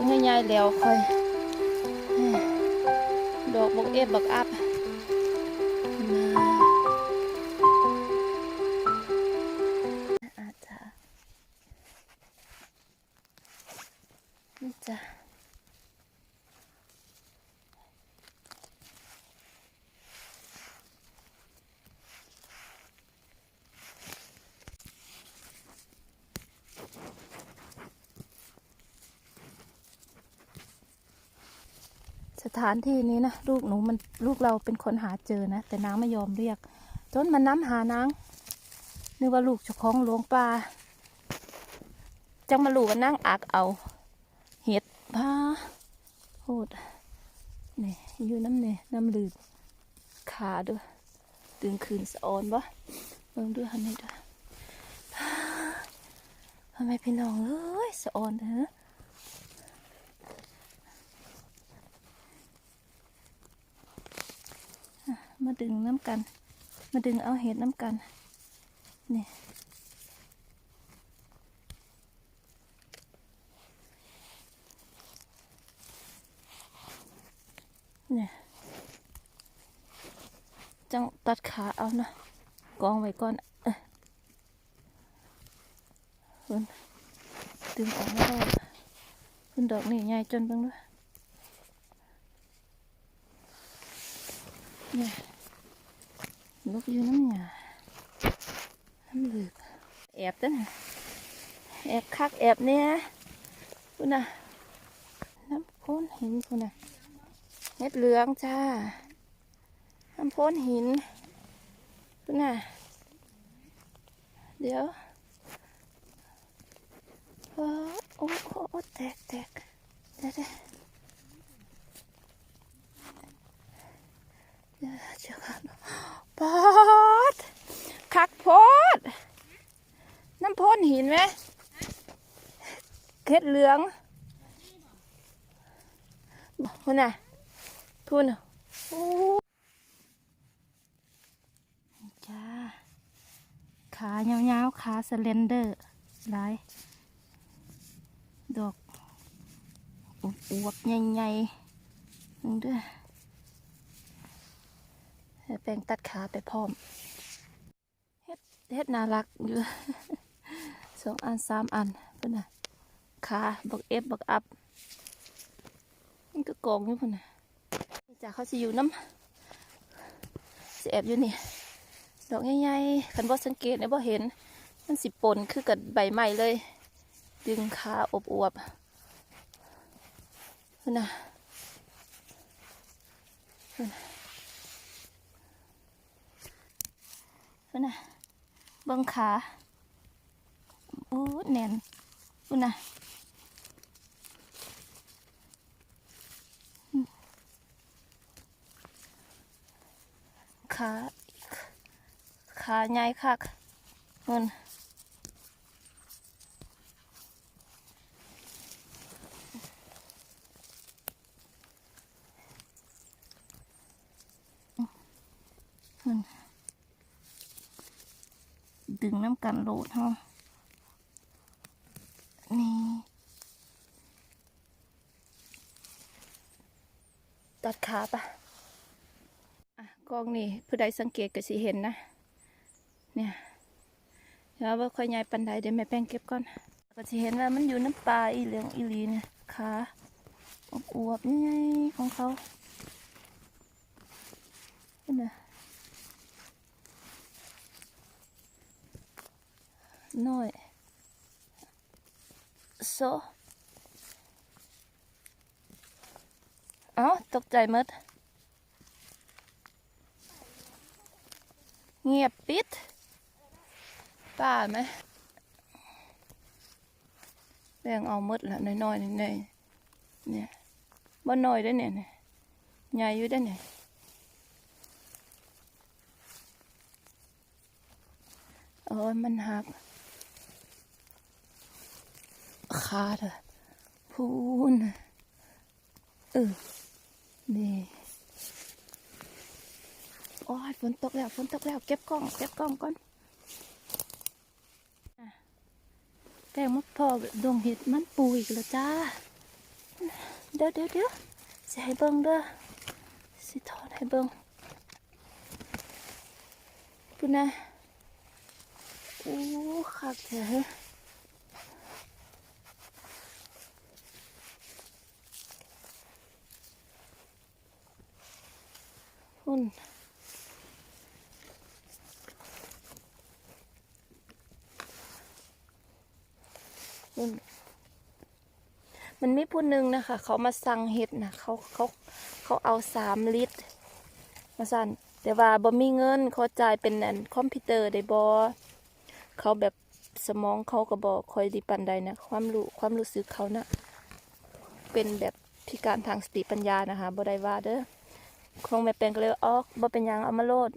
อกง่ายๆแล้ว สถานที่นี้นะลูกหนูมันลูกเราเป็นคนหาเจอนะ แต่นางไม่ยอมเรียก จนมันน้ำหานางนึกว่าลูกเจ้าของหลวงป่าจังมาลูกว่านั่งอักเอา เห็ดพาโหดนี่อยู่น้ำเนี่ยน้ำลืดขาด้วยตึงคืนสะออนบ่เบิ่งด้วยหันนี่ด้วยทำไมพี่น้องเอ้ยสะออนเถอะอะ มาดึงน้ำกัน มาดึงเอาเห็ดน้ำกัน นี่เนี่ยจังตัดขาเอานะกองไว้ก่อนเอ้ยเพิ่นดึงออกไม่ได้เพิ่นดอกนี่ใหญ่จนบิ่งด้วยเนี่ย ลูกอยู่น้ำหยาน้ำเหลือกแอบเด้อนะแอบคักแอบเนี่ยพุ่นน่ะน้ำพ้นหินพุ่นน่ะเม็ดเหลืองจ้าน้ำพ้นหินดูน่ะเดี๋ยวโอ้โอ้โอ้แตกแตกเดี๋ยวเดี๋ยวเดี๋ยวเจ้าค่ะ ปอดคักโพด น้ำพ้นหินไหมเห็ดเหลืองคุณน่ะทุนจ้า ขายาวๆ ขาสเลนเดอร์ลายดอกอวบๆใหญ่ๆนึงด้วย แปลงตัดขาไปพร้อมเฮ็ดเฮ็ดน่ารักอยู่สองอันสามอันเพื่อนน่ะขาบักเอฟบักอัพมันก็กองอยู่เพื่อนน่ะจ้ะเขาสิอยู่น้ำสิแอบอยู่นี่ดอกใหญ่ๆคันบ่สังเกตเนี่ยบ่เห็น มันสิปนคือกับใบไม้เลย ดึงขาอบอวบๆนั่นน่ะนั่น น่ะเบังขาโอ้แน่นพุ่นน่ะขาขาใหญ่คักเงินเงินดึงน้ำ กันโหลดเฮานี่ ตัดขาปะอะกล้องนี่ผู้ใดสังเกตก็สิเห็นนะ เนี่ยแล้วว่าค่อยใหญ่ปันใดเดี๋ยวแม่แป้งเก็บก่อนก็สิเห็นว่ามันอยู่น้ำปลาอีเหลืองอีลีเนี่ยขาอวบๆใหญ่ของเขาเห็นไหม น้อยโซเอาตกใจมดเงียบปิดป้าไหมแบ่งเอามดละน้อยๆนี่เนี่ยบ่น้อยได้เนี่ยเนี่ยใหญ่อยู่ได้เนี่ยโอ้ยมันหัก ขาดอะพูนเออนี่โอ้ยฝนตกแล้วฝนตกแล้ว เก็บกล้อง เก็บกล้องก่อนแป้งมะพร้าวดงเห็ดมันปูอีกแล้วจ้า เดี๋ยวเดี๋ยวเดี๋ยวสิให้เบิ่งเด้อสิถอดให้เบิ่งปุ่นนะโอ้คักแท้ หุ่นมมันมีผู้หนึ่งนะคะ เขามาสั่งเห็ดนะเขาเขาเขาเอาสามลิตร มาสั่นแต่ว่าบ่มีเงินเขาจ่ายเป็นอันคอมพิวเตอร์ได้บ่เขาแบบสมองเขาก็บอกคอยดีปันใดนะความรู้ความรู้สึกเขานะเป็นแบบพิการทางสติปัญญานะคะบ่ได้ว่าเด้อ คงแม่แปลงก็เลยว่าอ๋อบ่เป็นยังเอามาโลด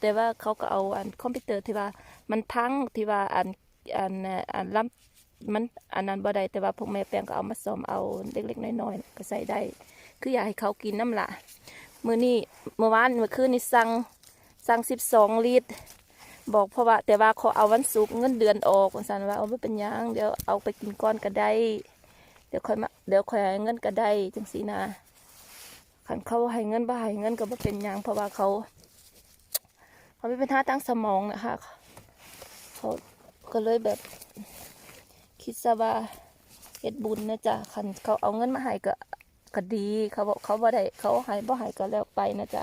แต่ว่าเขาก็เอาอันคอมพิวเตอร์ที่ว่า มันพังที่ว่าอันอันอันล้ำมันอันนั้นบ่ได้แต่ว่าพวกแม่แปลงก็เอามาซ่อมเอาเล็กๆน้อยๆก็ใส่ได้ คืออยากให้เขากินน้ำละมื้อนี้เมื่อวานเมื่อคืนนี่สั่งสั่ง12ลิตรบอกเพราะว่า แต่ว่าเขาเอาวันศุกร์เงินเดือนออกว่าซั่นว่าเอาบ่เป็นหยังเดี๋ยวเอาไปกินก้อนก็ได้ เดี๋ยวค่อยมาเดี๋ยวค่อยเงินก็ได้จังซี่นะ คันเขาให้เงินบ่ให้เงินก็บ่เป็นยังเพราะว่าเขา เขามีปัญหาทางสมองนะคะเขาก็เลยแบบคิดซะว่าเฮ็ดบุญนะจ๊ะคันเขาเอาเงินมาให้ก็ก็ดีเขาบอกเขาบ่ได้เขาให้บ่ให้ก็แล้วไปนะจ๊ะ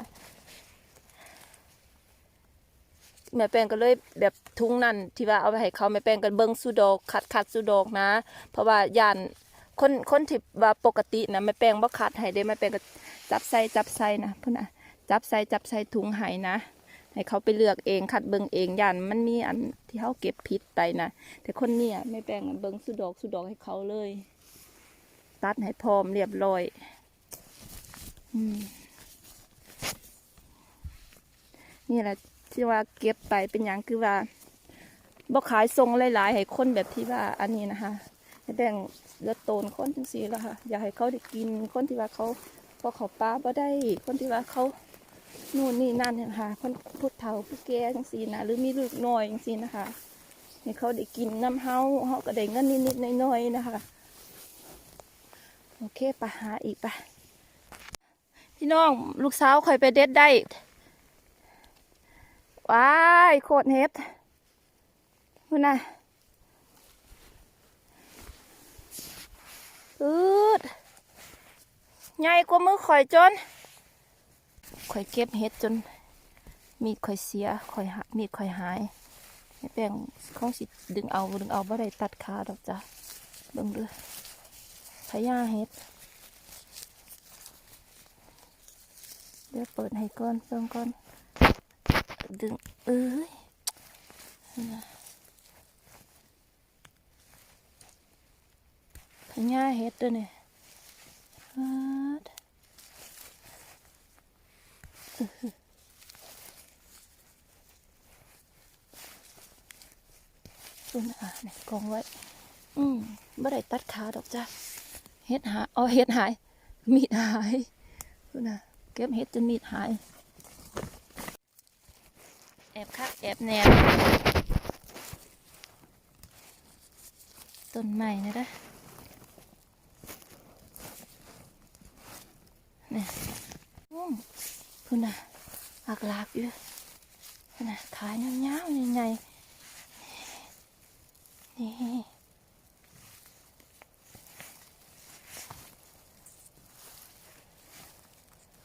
แม่แป้งก็เลยแบบทุ่งนั่นที่ว่าเอาไปให้เขาแม่แป้งก็เบิ่งสุดอกขัดขัดสุดอกนะ เพราะว่าย่าน คนคนที่ว่าปกตินะแม่แป้งบ่ขัดให้เด้แม่แป้งก็จับใส่จับใส่นะเพิ่นน่ะจับใส่จับใส่ถุงให้นะให้เขาไปเลือกเองคัดเบิงเองย่านมันมีอันที่เขาเก็บผิดไปนะแต่คนเนี้ไม่แปลงเบิ้งสุดดอกสุดดอกให้เขาเลย ตัดให้พร้อมเรียบร้อยอนี่แหละที่ว่าเก็บไปเป็นอย่างคือว่าบ่ขายทรงหลายๆให้คนแบบที่ว่าอันนี้นะคะ ให้แบ่งเลือดโตนคนจังสีแล้วค่ะ อยากให้เขาได้กินคนที่ว่าเขาพอเขาป้าบ่ได้ คนที่ว่าเขานู่นนี่นั่นเนี่ยค่ะคนพุทธเฒ่าผู้แก่จังสีนะหรือมีลูกน้อยจังสีนะคะให้เขาได้กินน้ำเฮาเฮาก็ได้เงินนิดๆน้อยๆนะคะโอเคไปหาอีกไปพี่น้องลูกสาวคอยไปเด็ดได้ว้ายโคตรเฮ็ดนู่นน่ะ อืดใหญ่กว่ามือข่อยจน ข่อยเก็บเฮ็ดจน มีดข่อยเสีย ข่อยหามีดข่อยหายแม่แป้งเขาสิดึงเอาดึงเอาบ่ได้ตัดขาดอกจ้ะเบิ่งเดูพญาเฮ็ด เดี๋ยวเปิดให้ก่อนเบิ่งก่อน ดึงเอ้ย นะพญาเฮ็ดเด้วยเนี่ยฮัดอื้อหือเพิ่นอะนี่กองไว้ อืมบ่ได้ตัดขาดอกจ้ะ เฮ็ดหายอ๋อเฮ็ดหาย มีดหายเพิ่นน่ะเก็บเฮ็ดจนมีดหาย แอบคักแอบแนวต้นใหม่นะด้อเนี่ยอืม เพิ่นน่ะหักหลากอยู่พิ่นน่ะขายยาวๆใหญ่ๆนี่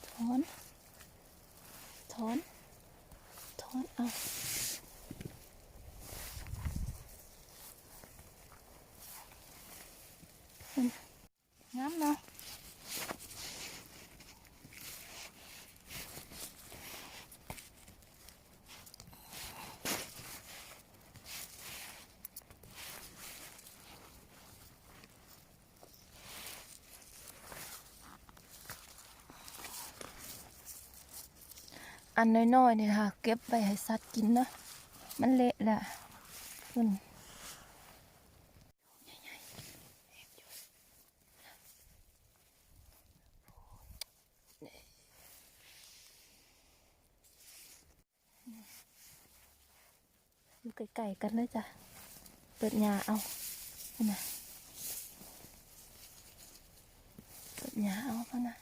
ถอนถอนถอนเอาอืมงามเนาะ อันน้อยๆเนี่ยค่ะ เก็บไปให้สัตว์กินนะมันเละแหละคุณอยู่ไกลๆกันเลยจ้ะ เปิดยาเอาเห็นไหมหญ้าเอาพะนะ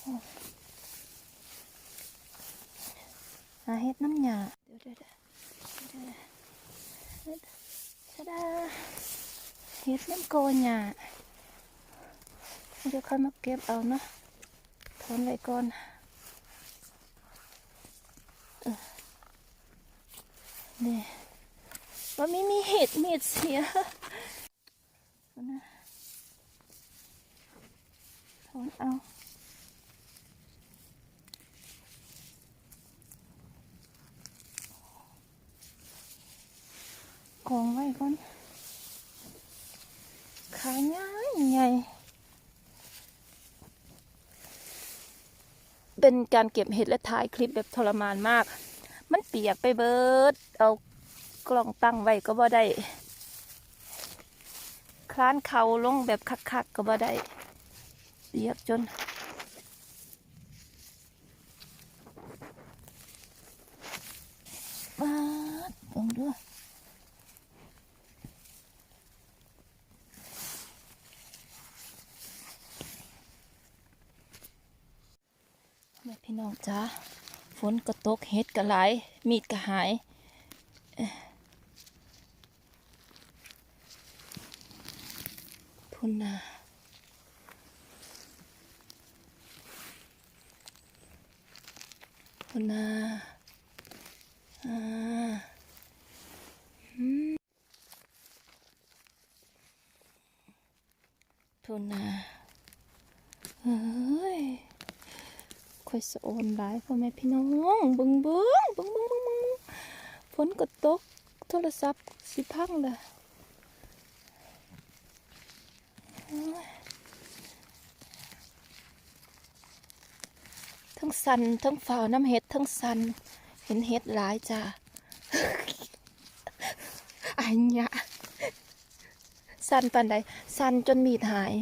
โอ้ หาเฮ็ดน้ำหญ้าเดี๋ยวเดี๋ยวเดี๋ยวเฮ็ดชะดาเฮ็ดน้ำโกนหญ้าเดี๋ยวค่อยมาเก็บเอาเนาะทนไว้ก่อนเออนี่ว่าไมีมีเห็ดมีเห็ดเสียเอานะทนเอา กองไว้ก่อนขาใหญ่ใหญ่เป็นการเก็บเห็ดและถ่ายคลิปแบบทรมานมาก มันเปียกไปเบิด เอากล้องตั้งไว้ก็บ่ได้ คลานเขาลงแบบคักๆก็บ่ได้เปียกจนมาดลงด้วย แม่พี่น้องจ้าฝนก็ตกเห็ดก็หลายมีดก็หายพุ่นนาพุ่นนาอ่าพุ่นนาเฮ้ย ค่อยสะโอนหลายพ่อแม่พี่น้องบึงบึงบึงบึงบึงบึงฝนก็ตกโทรศัพท์สิพังเลยทั้งสันทั้งฝ่าน้ำเห็ดทั้งสัน เห็นเห็ดหลายจ้าอันยะสันปันใดสันจนมีดหาย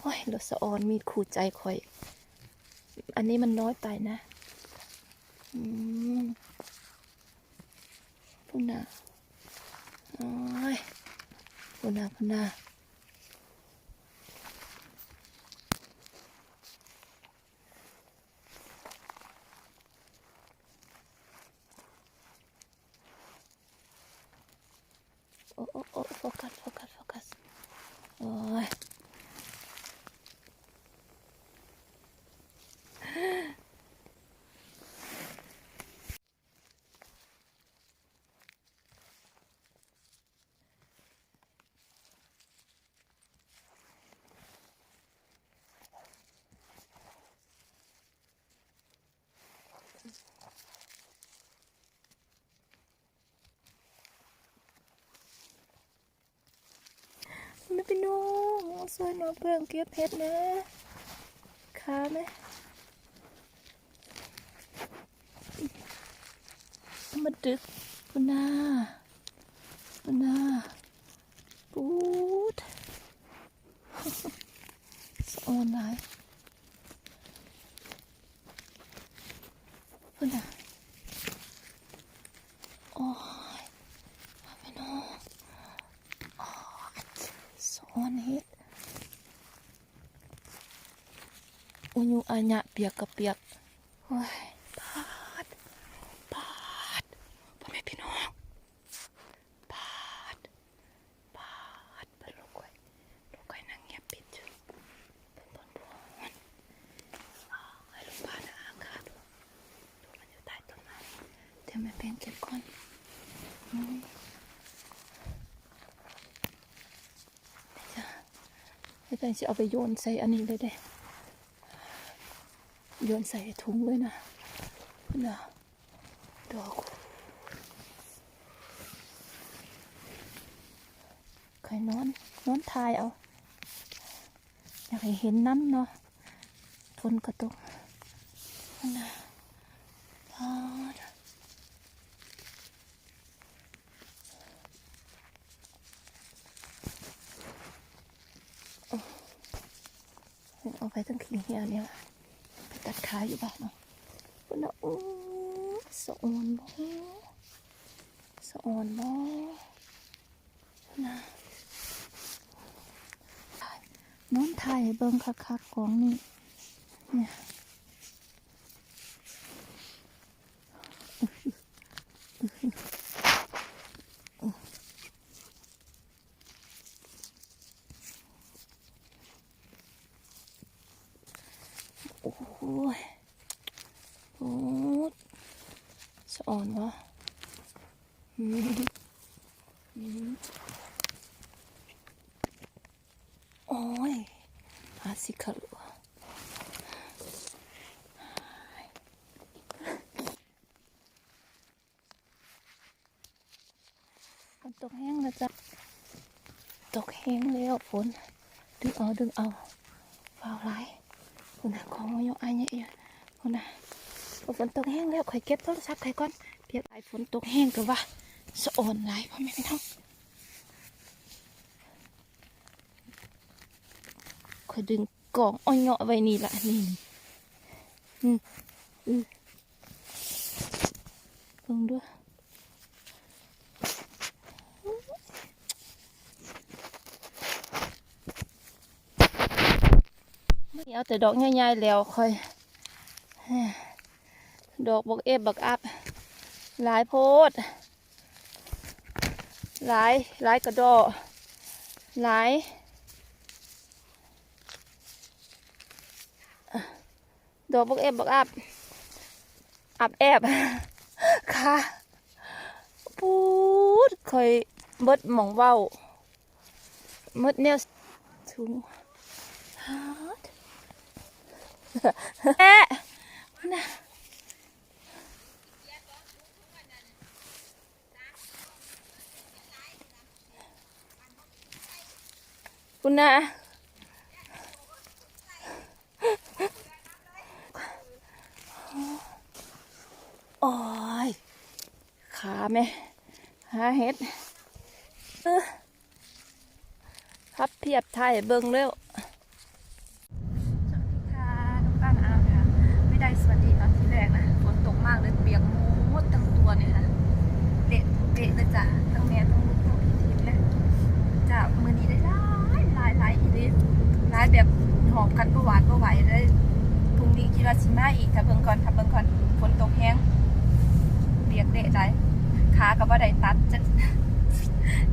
โอ้ยรถสะออนมีดขู่ใจคอย อันนี้มันน้อยไปนะอืมพุ่นนาโอ้ยพุ่นนาพุ่นนาโอ้โอ้โอ้โฟกัสโฟกัสโฟกัสโอ้ย ไม่เป็นน้องซอยน้องเพื่อนเก็บเพชรนะขาไหมมาดึกปุนาปุนาปูดสออนหลยปุนาโอ้ยมาไปน้อง ส อนเฮ็ดอุญุอัญะเปียกกับเปียกโอ้ยปาดปาดพ่อแม่พี่น้องปาดปาดเป็นลูกไก่ลูกไก่นั่งเงียบปิดจุเป็นบนพวงมันอ้าวให้ลูกปาดอาคาดูดูมันอยู่ใต้ต้นไม้เดี๋ยวแม่เป็นเก็บก่อน อืมไม่เป็นจะเอาไปโยนใส่อันนี้เลยเด้โยนใส่ถุงเลยนะพุ่นะดอกใครนอนนอนทายเอา อยากให้เห็นน้ำเนาะทนกระตุกพุ่นนะ เอาไปตั้งขี้เหี่ยวเนี่ยไปตัดขาอยู่บ้านเนาะพุ่นนะอู้สะออนบ่สะออนบ่พุ่นนะนอนถ่ายให้เบิ่งคักๆของนี่เนี่ย โอ้ยโอ้สะอ่อนวะอืมอืมโอ้ยอาสิคาลัวฝนตกแห้งแล้วจ้ะ ตกแห้งแล้วฝน ดึงเอาดึงเอาเฝ้าไร คุณนะของมายกอายเนี่ยคุณนะฝนตกแห้งแล้วข่อยเก็บโทรศัพท์ข่อยก่อนเพียงไอฝนตกแห้งก็ว่าสะอ่อนไรพ่อแม่พี่น้องคอยดึงกล่องอ้อยเงาะไว้นี่ละนี่อืมอืมลงด้วย ไม่เอาแต่ดอกใหญ่ๆแล้วค่อย ดอกบอกเอฟบักอัพหลายโพด หลายหลายกระดอกหลายดอกบกเอฟบักอับอับแอบค่ะพูดเคยเบิดหมองเว้าเมดแนวสูง ฮาด แอะนะคุณนะโอ้ย ขาแม่หาเห็ดเอ้อพับเพียบไทยเบิ่งเร็ว สวัสดีค่ะทุกท่านอาวค่ะ ไม่ได้สวัสดีตอนที่แรกนะ ฝนตกมากเลยเปียกหมดทั้งตัวเนี่ยค่ะเละเละเลยจ้ะทั้งแม่ทั้งลูกทั้งพี่ทีมเลยจะมือนี้ได้หลายหลายหลายอีลิสหลายแบบหอบกันประหวานประไหวเลยพรุ่งนี้คิดว่าสิมาอีกถ้าเบิ่งก่อนถ้าเบิ่งก่อนฝนตกแห้งเบียกเดะได้ขากับว่าได้ตัดจะ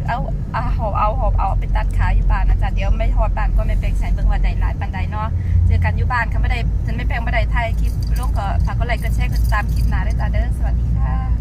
เอาเอาหอบเอาหอบเอาไปตัดขาอยู่บ้านนะจ๊ะเดี๋ยวไม่หอดบ้านก็ไม่เป็นใส่เบิ่งว่าได้หลายปันใดเนาะ จอกันอยู่บ้านค่ะไม่ได้ฉันไม่แปลงไม่ได้ไทยคลิปลูกก็ฝากก็ไลค์ก็แชร์ก็ตามคลิปหนาได้วยจ้าเด้อสวัสดีค่ะ